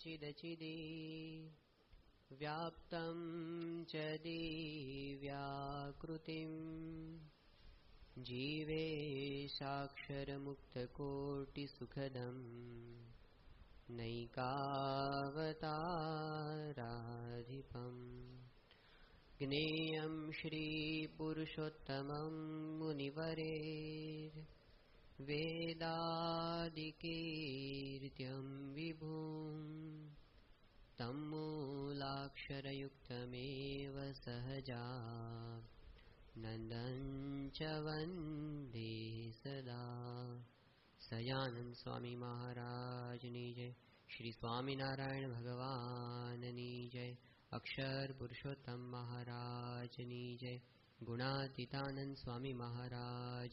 चिदचिदे व्याप्तं च दिव्याकृतिम् जीवे साक्षरमुक्तकोटिसुखदम् नैकावताराधिपम् ज्ञेयं श्रीपुरुषोत्तमं मुनिवरेर् वेदादिकीर्त्यं विभुम् तं मूलाक्षरयुक्तमेव सहजा। नन्दञ्च वन्दे सदा। सयानन्दस्वामी महाराज निजय श्रीस्वामिनारायणभगवान् निजय अक्षरपुरुषोत्तम महाराज निजय स्वामी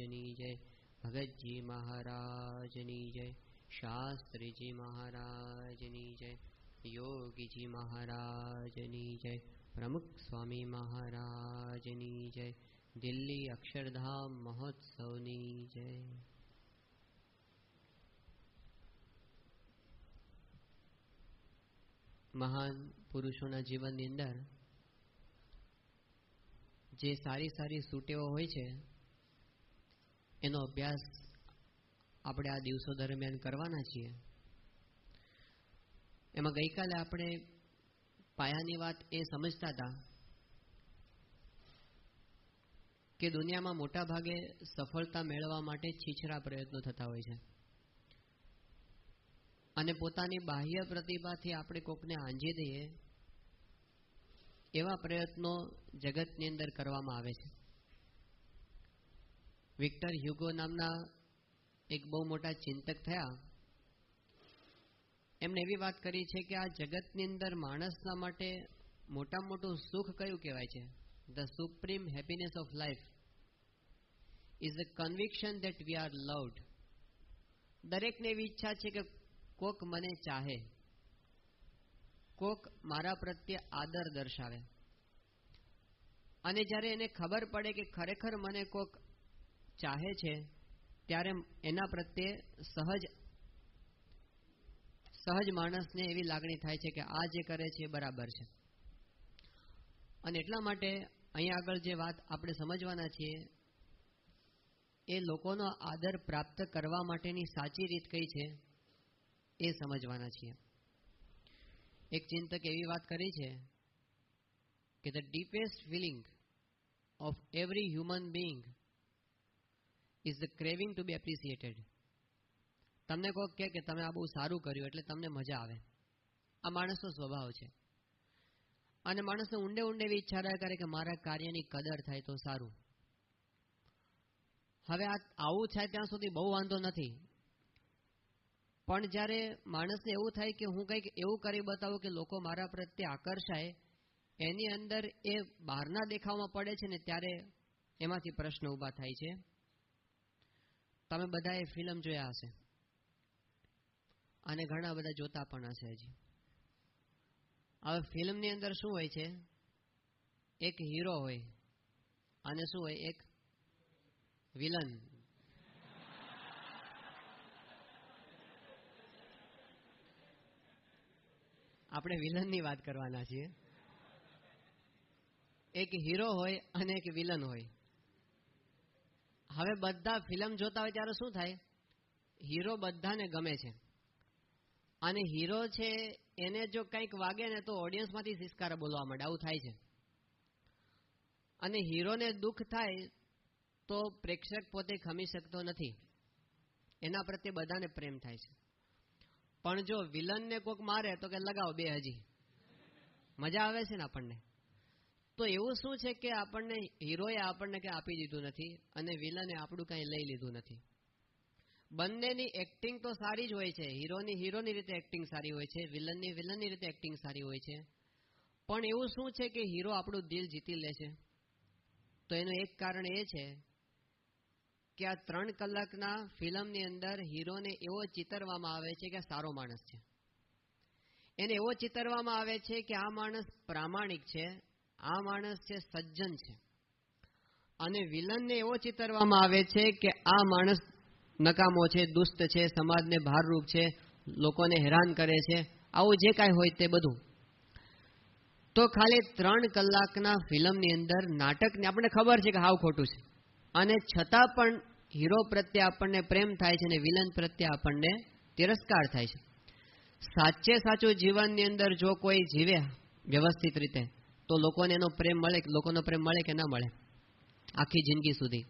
नि जय। ભગતજી મહારાજની જય શાસ્ત્રીજી મહારાજની જય યોગીજી મહારાજની જય પ્રમુખ સ્વામી મહારાજની જય દિલ્હી અક્ષરધામ મહોત્સવની જય મહાન પુરુષોના જીવનની અંદર જે સારી સારી સુટેવો હોય છે એનો અભ્યાસ આપણે આ દિવસો દરમિયાન કરવાના છીએ. એમાં ગઈકાલે આપણે પાયાની વાત એ સમજતા હતા કે દુનિયામાં મોટા ભાગે સફળતા મેળવવા માટે છીછરા પ્રયત્નો થતા હોય છે. અને પોતાની બાહ્ય પ્રતિભાથી આપણે કોકને આંજી દઈએ એવા પ્રયત્નો જગતની અંદર કરવામાં આવે છે. વિક્ટર હ્યુગો નામના એક બહુ મોટા ચિંતક થયા. એમને એવી વાત કરી છે કે આ જગતની અંદર માણસના માટે મોટા મોટું સુખ કયું કહેવાય છે? The supreme happiness of life is the conviction that we are loved દરેકને એવી ઈચ્છા છે કે કોક મને ચાહે. કોક મારા પ્રત્યે આદર દર્શાવે. અને જ્યારે એને ખબર પડે કે ખરેખર મને કોક ચાહે છે, ત્યારે એના પ્રત્યે સહજ સહજ માણસને એવી લાગણી થાય છે કે આ જે કરે છે બરાબર છે. અને એટલા માટે અહીંયા આગળ જે વાત આપણે સમજવાના છીએ, એ લોકોનો આદર પ્રાપ્ત કરવા માટેની સાચી રીત કઈ છે, એ સમજવાના છીએ. એક ચિંતક એવી વાત કરી છે કે the deepest feeling of every human being is the craving to be appreciated તમને કોઈક કે તમે આ બહુ સારું કર્યું એટલે તમને મજા આવે. આ માણસનો સ્વભાવ છે. અને માણસને ઊંડે ઊંડે એવી ઈચ્છા રહ્યા કરે કે મારા કાર્યની કદર થાય તો સારું. હવે આ આવું થાય ત્યાં સુધી બહુ વાંધો નથી. પણ જ્યારે માણસને એવું થાય કે હું કંઈક એવું કરી બતાવું કે લોકો મારા પ્રત્યે આકર્ષાય, એની અંદર એ બહારના દેખાવમાં પડે છે ને ત્યારે એમાંથી પ્રશ્ન ઊભા થાય છે. તમે બધાએ ફિલ્મ જોયા હશે. અને ઘણા બધા જોતા પણ હશે હજી. હવે ફિલ્મની અંદર શું હોય છે? એક હીરો હોય. અને શું હોય? એક વિલન. આપણે વિલનની વાત કરવાના છીએ. એક હીરો હોય અને એક વિલન હોય. હવે બધા ફિલ્મ જોતા હોય ત્યારે શું થાય? હીરો બધાને ગમે છે. અને હીરો છે, એને જો કંઈક વાગે ને તો ઓડિયન્સમાંથી સિસ્કાર બોલવા માંડે, આવું થાય છે. અને હીરોને દુઃખ થાય તો પ્રેક્ષક પોતે ખમી શકતો નથી. એના પ્રત્યે બધાને પ્રેમ થાય છે. પણ જો વિલનને કોક મારે તો કે, લગાવો બે હજી. મજા આવે છે ને આપણને? તો એવું શું છે કે આપણને હીરોએ આપણને કંઈ આપી દીધું નથી અને વિલને આપણું કંઈ લઈ લીધું નથી? બંનેની એક્ટિંગ તો સારી જ હોય છે. હીરોની હીરોની રીતે એક્ટિંગ સારી હોય છે, વિલનની વિલનની રીતે એક્ટિંગ સારી હોય છે. પણ એવું શું છે કે હીરો આપણું દિલ જીતી લે છે? તો એનું એક કારણ એ છે કે આ ત્રણ કલાકના ફિલ્મની અંદર હીરોને એવો ચિતરવામાં આવે છે કે સારો માણસ છે. એને એવો ચિતરવામાં આવે છે કે આ માણસ પ્રામાણિક છે આ માણસ છે સજ્જન છે. અને વિલનને એવો ચિતરવામાં આવે છે કે આ માણસ નકામો છે, દુષ્ટ છે, સમાજને ભારરૂપ છે, લોકોને હેરાન કરે છે, આવું જે કાંઈ હોય તે બધું. તો ખાલી ત્રણ કલાકના ફિલ્મની અંદર નાટકને આપણને ખબર છે કે હાવ ખોટું છે. અને છતાં પણ હીરો પ્રત્યે આપણને પ્રેમ થાય છે અને વિલન પ્રત્યે આપણને તિરસ્કાર થાય છે. સાચે સાચું જીવનની અંદર જો કોઈ જીવે વ્યવસ્થિત રીતે તો લોકોને એનો પ્રેમ મળે લોકોનો પ્રેમ મળે કે ના મળે? આખી જિંદગી સુધી.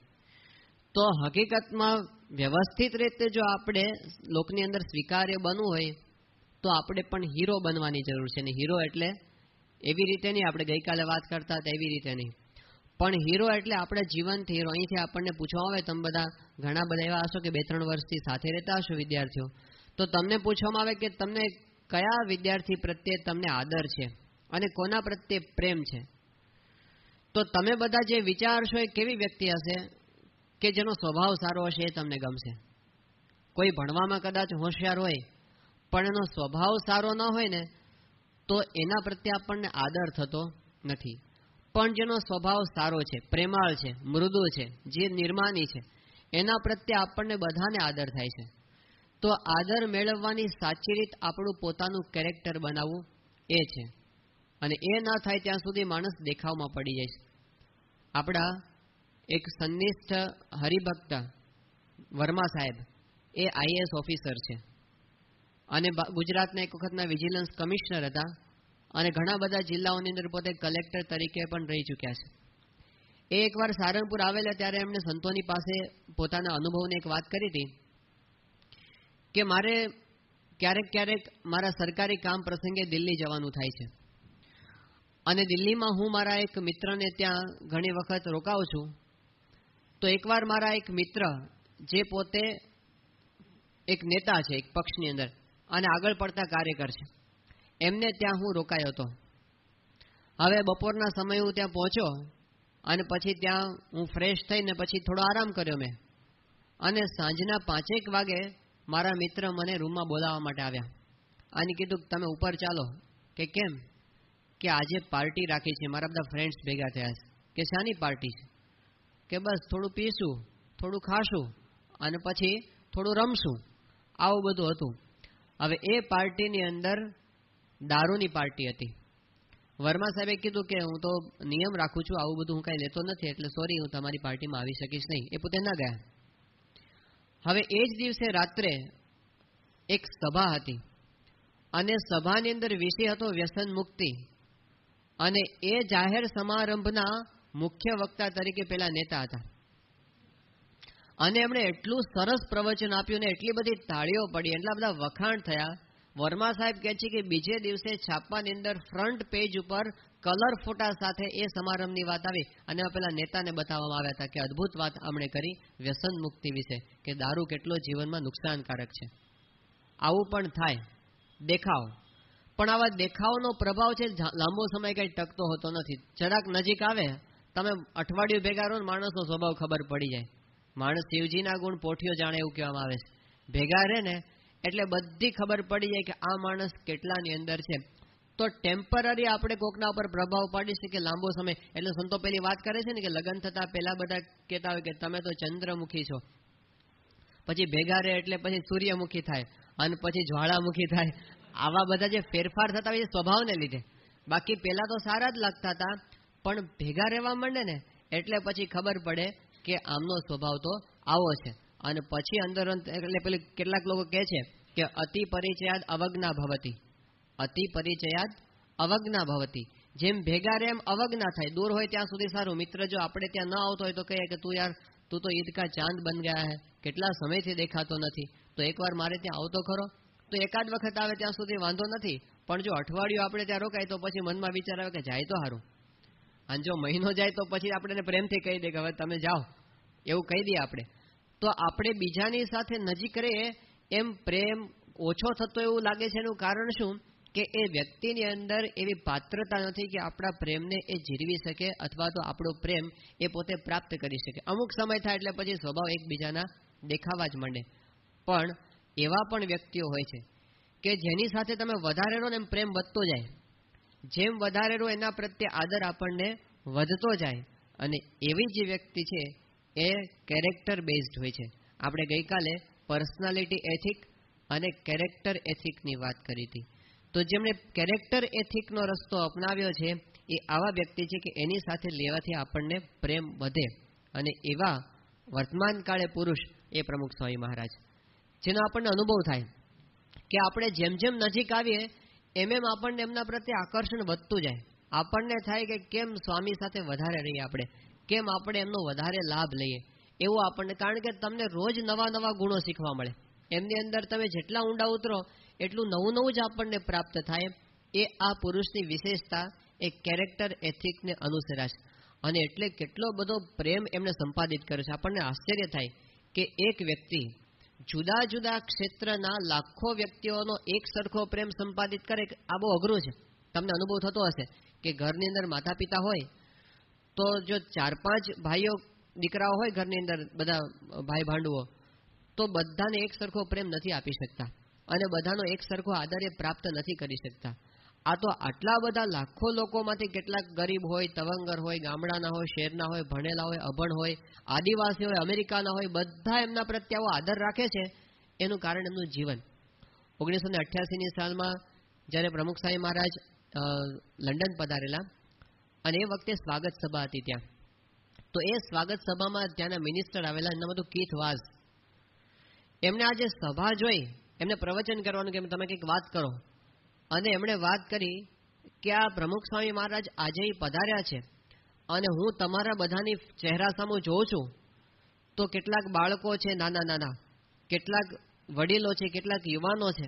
તો હકીકતમાં વ્યવસ્થિત રીતે જો આપણે લોકની અંદર સ્વીકાર્ય બનવું હોય, તો આપણે પણ હીરો બનવાની જરૂર છે. ને હીરો એટલે એવી રીતે નહીં આપણે ગઈકાલે વાત કરતા હતા, એવી રીતે નહીં. પણ હીરો એટલે આપણે જીવનથી હીરો અહીંથી આપણને પૂછવામાં આવે, તમે બધા ઘણા બધા એવા હશો કે બે ત્રણ વર્ષથી સાથે રહેતા હશો વિદ્યાર્થીઓ? તો તમને પૂછવામાં આવે કે તમને કયા વિદ્યાર્થી પ્રત્યે તમને આદર છે? અને કોના પ્રત્યે પ્રેમ છે? તો તમે બધા જે વિચારશો એ કેવી વ્યક્તિ હશે કે જેનો સ્વભાવ સારો હશે એ તમને ગમશે? કોઈ ભણવામાં કદાચ હોશિયાર હોય, પણ એનો સ્વભાવ સારો ન હોય ને, તો એના પ્રત્યે આપણને આદર થતો નથી. પણ જેનો સ્વભાવ સારો છે, પ્રેમાળ છે, મૃદુ છે જે નિર્માની છે, એના પ્રત્યે આપણને બધાને આદર થાય છે. તો આદર મેળવવાની સાચી રીત આપણું પોતાનું કેરેક્ટર બનાવવું એ છે. અને એ ના થાય ત્યાં સુધી માણસ દેખાવમાં પડી જાય છે. આપણા એક સંનિષ્ઠ હરિભક્ત વર્મા સાહેબ એ આઈએસ ઓફિસર છે. અને ગુજરાતના એક વખતના વિજિલન્સ કમિશનર હતા અને ઘણા બધા જિલ્લાઓની અંદર પોતે કલેક્ટર તરીકે પણ રહી ચૂક્યા છે. એ એકવાર સારંગપુર આવેલા ત્યારે એમણે સંતોની પાસે પોતાના અનુભવની એક વાત કરી હતી કે મારે ક્યારેક ક્યારેક મારા સરકારી કામ પ્રસંગે દિલ્હી જવાનું થાય છે. અને દિલ્હીમાં હું મારા એક મિત્રને ત્યાં ઘણી વખત રોકાઉં છું. તો એકવાર મારા એક મિત્ર જે પોતે એક નેતા છે, એક પક્ષની અંદર, અને આગળ પડતા કાર્યકર છે, એમને ત્યાં હું રોકાયો હતો. હવે બપોરના સમયે હું ત્યાં પહોંચ્યો અને પછી ત્યાં હું ફ્રેશ થઈને પછી થોડો આરામ કર્યો મેં. અને સાંજના પાંચેક વાગે મારા મિત્ર મને રૂમમાં બોલાવવા માટે આવ્યા. અને કીધું તમે ઉપર ચાલો. કે, કેમ? કે આજે પાર્ટી રાખી છે. મારા બધા ફ્રેન્ડ્સ ભેગા થયા છે. કે શાની પાર્ટી છે? કે બસ થોડું પીશું, થોડું ખાશું અને પછી થોડું રમશું. આવું બધું હતું. હવે એ પાર્ટીની અંદર દારૂની પાર્ટી હતી. વર્મા સાહેબે કીધું કે હું તો નિયમ રાખું છું, આવું બધું હું કાંઈ લેતો નથી, એટલે સોરી હું તમારી પાર્ટીમાં આવી શકીશ નહીં. એ પોતે ના ગયા. હવે એ જ દિવસે રાત્રે એક સભા હતી. અને સભાની અંદર વિષય હતો વ્યસન મુક્તિ. અને એ જાહેર સમારંભના મુખ્ય વક્તા તરીકે પેલા નેતા હતા. અને એમણે એટલું સરસ પ્રવચન આપ્યું ને એટલી બધી તાળીઓ પડી, એટલા બધા વખાણ થયા. વર્મા સાહેબ કહે છે કે બીજે દિવસે છાપાની અંદર ફ્રન્ટ પેજ ઉપર કલર ફોટા સાથે એ સમારંભની વાત આવી અને પેલા નેતાને બતાવવામાં આવ્યા હતા કે અદ્ભુત વાત અમણે કરી વ્યસન મુક્તિ વિશે, કે દારૂ કેટલો જીવનમાં નુકસાનકારક છે. આવું પણ થાય. દેખાવ. પણ આવા દેખાવનો પ્રભાવ છે લાંબો સમય કઈ ટકતો હોતો નથી. જરાક નજીક આવે, તમે અઠવાડિયું ભેગા રહો માણસનો સ્વભાવ ખબર પડી જાય. માણસ શિવજીના ગુણ પોઠિયો જાણે એવું કહેવામાં આવે છે. ભેગા રહે ને, એટલે બધી ખબર પડી જાય કે આ માણસ કેટલાની અંદર છે. તો ટેમ્પરરી આપણે કોકના ઉપર પ્રભાવ પાડી શકીએ લાંબો સમય. એટલે સંતો પેલી વાત કરે છે ને કે લગ્ન થતા પહેલા બધા કહેતા હોય કે તમે તો ચંદ્રમુખી છો. પછી ભેગા રહે એટલે પછી સૂર્યમુખી થાય. અને પછી જ્વાળામુખી થાય. આવા બધા જે ફેરફાર થતા હોય સ્વભાવને લીધે. બાકી પહેલા તો સારા જ લાગતા હતા, પણ ભેગા રહેવા માંડે ને, એટલે પછી ખબર પડે કે આમનો સ્વભાવ તો આવો છે. અને પછી અંદર એટલે પેલી કેટલાક લોકો કહે છે કે અતિ પરિચયાદ અવજ્ઞા ભવતી. અતિ પરિચયાદ અવજ્ઞા ભવતી. જેમ ભેગા રહે એમ અવજ્ઞા થાય. દૂર હોય ત્યાં સુધી સારું. મિત્ર જો આપણે ત્યાં ન આવતો હોય તો કહીએ કે તું યાર, તું તો ઈદ કા ચાંદ બન ગયા હે. કેટલા સમયથી દેખાતો નથી. તો એકવાર મારે ત્યાં આવતો ખરો. તો એકાદ વખત આવે ત્યાં સુધી વાંધો નથી. પણ જો અઠવાડિયું આપણે ત્યાં રોકાય તો પછી મનમાં વિચાર આવે કે જાય તો સારું અને જો મહિનો જાય તો પછી આપણે પ્રેમથી કહી દે કે હવે તમે જાઓ. એવું કહી દઈએ આપણે. તો આપણે બીજાની સાથે નજીક રહીએ એમ પ્રેમ ઓછો થતો એવું લાગે છે એનું કારણ શું? કે એ વ્યક્તિની અંદર એવી પાત્રતા નથી કે આપણા પ્રેમને એ જીરવી શકે અથવા તો આપણો પ્રેમ એ પોતે પ્રાપ્ત કરી શકે. અમુક સમય થાય એટલે પછી સ્વભાવ એકબીજાના દેખાવા જ માંડે. પણ એવા પણ વ્યક્તિઓ હોય છે કે જેની સાથે તમે વધારે રહો ને એમ પ્રેમ વધતો જાય. જેમ વધારે રહો એના પ્રત્યે આદર આપણને વધતો જાય અને એવી જે વ્યક્તિ છે એ કેરેક્ટર બેઝડ હોય છે. આપણે ગઈકાલે પર્સનાલિટી એથિક અને કેરેક્ટર એથિકની વાત કરી હતી. તો જેમણે કેરેક્ટર એથિકનો રસ્તો અપનાવ્યો છે એ આવા વ્યક્તિ છે કે એની સાથે લેવાથી આપણને પ્રેમ વધે અને એવા વર્તમાન કાળે પુરુષ એ પ્રમુખ સ્વામી મહારાજ જેનો આપણને અનુભવ થાય કે આપણે જેમ જેમ નજીક આવીએ, એમ એમ આપણને એમના પ્રત્યે આકર્ષણ વધતું જાય. આપણને થાય કે કેમ સ્વામી સાથે વધારે રહીએ આપણે? કેમ આપણે એમનો વધારે લાભ લઈએ? એવું આપણને, કારણ કે તમને રોજ નવા નવા ગુણો શીખવા મળે. એમની અંદર તમે જેટલા ઊંડા ઉતરો, એટલું નવું નવું જ આપણને પ્રાપ્ત થાય એ આ પુરુષની વિશેષતા, એ કેરેક્ટર એથિકને અનુસરાશ. અને એટલે કેટલો બધો પ્રેમ એમને સંપાદિત કર્યો છે. આપણને આશ્ચર્ય થાય કે એક વ્યક્તિ જુદા જુદા ક્ષેત્રના લાખો વ્યક્તિઓનો એક સરખો પ્રેમ સંપાદિત કરે. આ બહુ અઘરું છે. તમને અનુભવ થતો હશે કે ઘરની અંદર માતા પિતા હોય તો જો ચાર પાંચ ભાઈઓ દીકરાઓ હોય ઘરની અંદર બધા ભાઈ ભાંડુઓ તો બધાને એક સરખો પ્રેમ નથી આપી શકતા અને બધાનો એક સરખો આદર એ પ્રાપ્ત નથી કરી શકતા. આ તો આટલા બધા લાખો લોકોમાંથી કેટલાક ગરીબ હોય, તવંગર હોય, ગામડાના હોય, શહેરના હોય, ભણેલા હોય, અભણ હોય, આદિવાસી હોય, અમેરિકાના હોય, બધા એમના પ્રત્યે આવો આદર રાખે છે, એનું કારણ એમનું જીવન. ઓગણીસો ને અઠ્યાસીની સાલમાં જ્યારે પ્રમુખ સાહેબ મહારાજ લંડન પધારેલા અને એ વખતે સ્વાગત સભા હતી ત્યાં. તો એ સ્વાગત સભામાં ત્યાંના મિનિસ્ટર આવેલા, એમના બધું કીથ વાઝ. એમને આજે સભા જોઈ, એમને પ્રવચન કરવાનું કે તમે કંઈક વાત કરો. અને એમણે વાત કરી કે આ પ્રમુખ સ્વામી મહારાજ આજે પધાર્યા છે. અને હું તમારા બધાની ચહેરા સામે જોઉં છું. તો કેટલાક બાળકો છે નાના નાના, કેટલાક વડીલો છે, કેટલાક યુવાનો છે.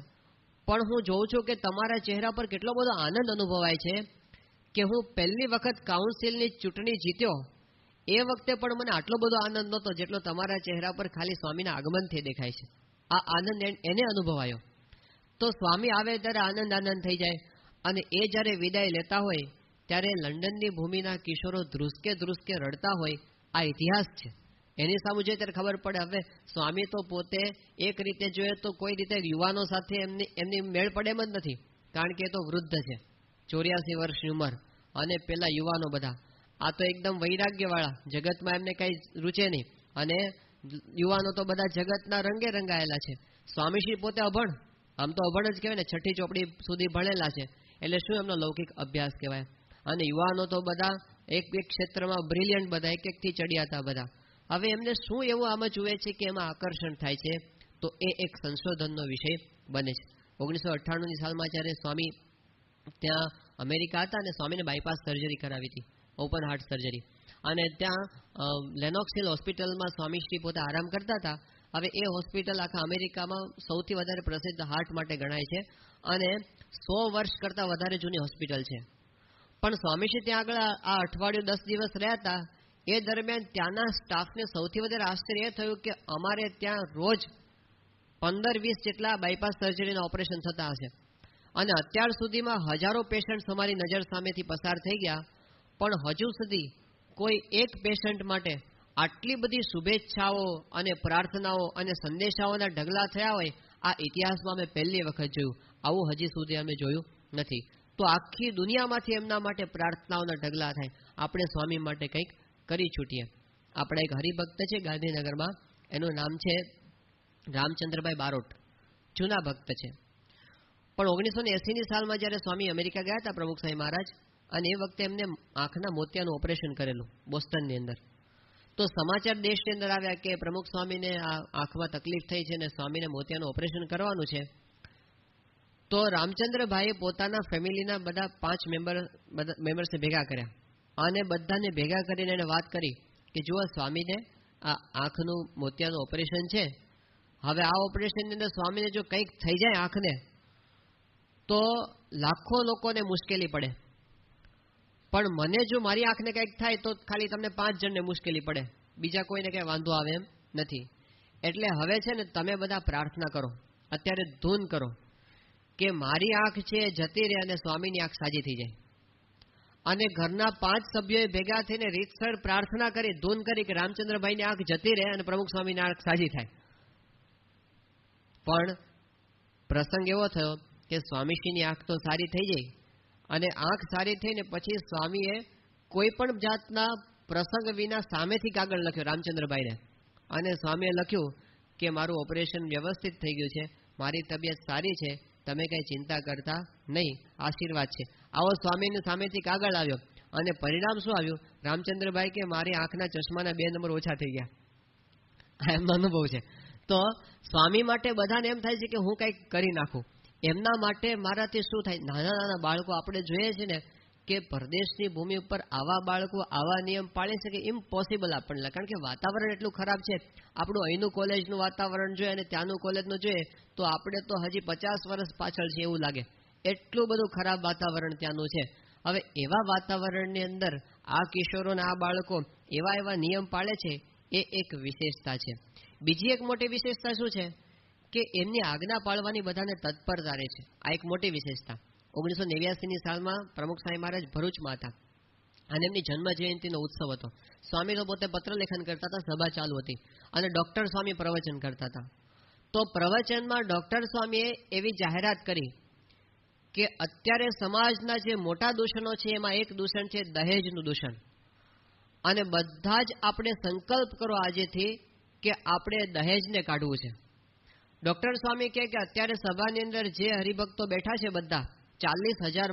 પણ હું જોઉં છું કે તમારા ચહેરા પર કેટલો બધો આનંદ અનુભવાય છે કે હું પહેલી વખત કાઉન્સિલની ચૂંટણી જીત્યો. એ વખતે પણ મને આટલો બધો આનંદ નહોતો જેટલો તમારા ચહેરા પર ખાલી સ્વામીના આગમનથી દેખાય છે. આ આનંદ એને અનુભવાયો. તો સ્વામી આવે ત્યારે આનંદ આનંદ થઈ જાય અને એ જ્યારે વિદાય લેતા હોય, ત્યારે લંડનની ભૂમિના કિશોરો ધ્રુસકે ધ્રુસકે રડતા હોય, આ ઇતિહાસ છે. એની સામે જોઈએ ત્યારે ખબર પડે, હવે સ્વામી તો પોતે એક રીતે જોઈએ તો કોઈ રીતે યુવાનો સાથે એમની એમની મેળ પડે એમ જ નથી, કારણ કે એ તો વૃદ્ધ છે, ચોર્યાસી વર્ષની ઉંમર અને પેલા યુવાનો બધા. આ તો એકદમ વૈરાગ્યવાળા, જગતમાં એમને કઈ રૂચે નહીં અને યુવાનો તો બધા જગતના રંગે રંગાયેલા છે. સ્વામીશ્રી પોતે અભણ આમ તો અભણ જ કહેવાય ને, છઠ્ઠી ચોપડી સુધી ભણેલા છે. એટલે શું એમનો લૌકિક અભ્યાસ કહેવાય? અને યુવાનો તો બધા એક એક ક્ષેત્રમાં બ્રિલિયન્ટ બધા, એક એકથી ચડ્યા હતા બધા. હવે એમને શું એવું આમાં જુએ છે કે એમાં આકર્ષણ થાય છે? તો એ એક સંશોધનનો વિષય બને છે. ઓગણીસો અઠ્ઠાણુંની સાલમાં જ્યારે સ્વામી ત્યાં અમેરિકા હતા અને સ્વામીને બાયપાસ સર્જરી કરાવી હતી ઓપન હાર્ટ સર્જરી અને ત્યાં લેનોક્સિલ હોસ્પિટલમાં સ્વામીશ્રી પોતે આરામ કરતા હતા. હવે એ હોસ્પિટલ આખા અમેરિકામાં સૌથી વધારે પ્રસિદ્ધ હાર્ટ માટે ગણાય છે અને સો વર્ષ કરતાં વધારે જૂની હોસ્પિટલ છે. પણ સ્વામીજી ત્યાં આગળ આ અઠવાડિયું દસ દિવસ રહ્યા હતા, એ દરમિયાન ત્યાંના સ્ટાફને સૌથી વધારે આશ્ચર્ય એ થયું કે અમારે ત્યાં રોજ પંદર વીસ જેટલા બાયપાસ સર્જરીના ઓપરેશન થતા હશે. અને અત્યાર સુધીમાં હજારો પેશન્ટ અમારી નજર સામેથી પસાર થઈ ગયા, પણ હજુ સુધી કોઈ એક પેશન્ટ માટે આટલી બધી શુભેચ્છાઓ અને પ્રાર્થનાઓ અને સંદેશાઓના ઢગલા થયા હોય, આ ઇતિહાસમાં અમે પહેલી વખત જોયું. આવું હજી સુધી અમે જોયું નથી. તો આખી દુનિયામાંથી એમના માટે પ્રાર્થનાઓના ઢગલા થાય. આપણે સ્વામી માટે કંઈક કરી છૂટીએ. આપણા એક હરિભક્ત છે ગાંધીનગરમાં. એનું નામ છે રામચંદ્રભાઈ બારોટ. જૂના ભક્ત છે. પણ ઓગણીસો ને એસીની સાલમાં જ્યારે સ્વામી અમેરિકા ગયા હતા પ્રમુખ સાંઈ મહારાજ, અને એ વખતે એમને આંખના મોતિયાનું ઓપરેશન કરેલું બોસ્ટનની અંદર. તો સમાચાર દેશની અંદર આવ્યા કે પ્રમુખ સ્વામીને આ આંખમાં તકલીફ થઈ છે અને સ્વામીને મોતિયાનું ઓપરેશન કરવાનું છે. તો રામચંદ્રભાઈએ પોતાના ફેમિલીના બધા પાંચ મેમ્બર મેમ્બર્સને ભેગા કર્યા. અને બધાને ભેગા કરીને એને વાત કરી કે જુઓ સ્વામીને આ આંખનું મોતિયાનું ઓપરેશન છે. હવે આ ઓપરેશનની અંદર સ્વામીને જો કંઈક થઈ જાય આંખને, તો લાખો લોકોને મુશ્કેલી પડે. પણ મને જો મારી આંખને કંઈક થાય તો ખાલી તમને પાંચ જણને મુશ્કેલી પડે. બીજા કોઈને કંઈ વાંધો આવે એમ નથી. એટલે હવે છે ને તમે બધા પ્રાર્થના કરો. અત્યારે ધૂન કરો કે મારી આંખ છે જતી રહે અને સ્વામીની આંખ સાજી થઈ જાય. અને ઘરના પાંચ સભ્યોએ ભેગા થઈને રીતસર પ્રાર્થના કરી, ધૂન કરી કે રામચંદ્રભાઈની આંખ જતી રહે અને પ્રમુખ સ્વામીની આંખ સાજી થાય. પણ પ્રસંગ એવો થયો કે સ્વામીશ્રીની આંખ તો સારી થઈ જાય અને આંખ સારી થઈને પછી સ્વામીએ કોઈ પણ જાતના પ્રસંગ વિના સામેથી કાગળ લખ્યો રામચંદ્રભાઈને. અને સ્વામીએ લખ્યું કે મારું ઓપરેશન વ્યવસ્થિત થઈ ગયું છે, મારી તબિયત સારી છે, તમે કઈ ચિંતા કરતા નહીં, આશીર્વાદ છે. આવો સ્વામીને સામેથી કાગળ આવ્યો. અને પરિણામ શું આવ્યું? રામચંદ્રભાઈ કે મારી આંખના ચશ્માના બે નંબર ઓછા થઈ ગયા. એમનો અનુભવ છે. તો સ્વામી માટે બધાને એમ થાય છે કે હું કંઈક કરી નાખું. એમના માટે મારાથી શું થાય? નાના નાના બાળકો આપણે જોઈએ છે ને કે પરદેશની ભૂમિ ઉપર આવા બાળકો આવા નિયમ પાળી શકે ઇમ્પોસિબલ આપણને કારણ કે વાતાવરણ એટલું ખરાબ છે. આપણું અહીંનું કોલેજનું વાતાવરણ જોઈએ અને ત્યાંનું કોલેજનું જોઈએ, તો આપણે તો હજી પચાસ વર્ષ પાછળ છે એવું લાગે. એટલું બધું ખરાબ વાતાવરણ ત્યાંનું છે. હવે એવા વાતાવરણની અંદર આ કિશોરો આ બાળકો એવા એવા નિયમ પાળે છે, એ એક વિશેષતા છે. બીજી એક મોટી વિશેષતા શું છે? કે એમની આજ્ઞા પાળવાની બધાને તત્પરતા રહે છે. આ એક મોટી વિશેષતા. ઓગણીસો નેવ્યાસીની સાલમાં પ્રમુખ સાંઈ મહારાજ ભરૂચમાં હતા. અને એમની જન્મ જયંતિનો ઉત્સવ હતો. સ્વામી તો પોતે પત્ર લેખન કરતા હતા, સભા ચાલુ હતી. અને ડોક્ટર સ્વામી પ્રવચન કરતા હતા. તો પ્રવચનમાં ડોક્ટર સ્વામીએ એવી જાહેરાત કરી કે અત્યારે સમાજના જે મોટા દૂષણો છે, એમાં એક દૂષણ છે, દહેજનું દૂષણ. અને બધા જ આપણે સંકલ્પ કરો આજેથી કે આપણે દહેજને કાઢવું છે. ડોક્ટર સ્વામી કે અત્યારે સભાની અંદર જે હરિભક્તો બેઠા છે બધા ચાલીસ હજાર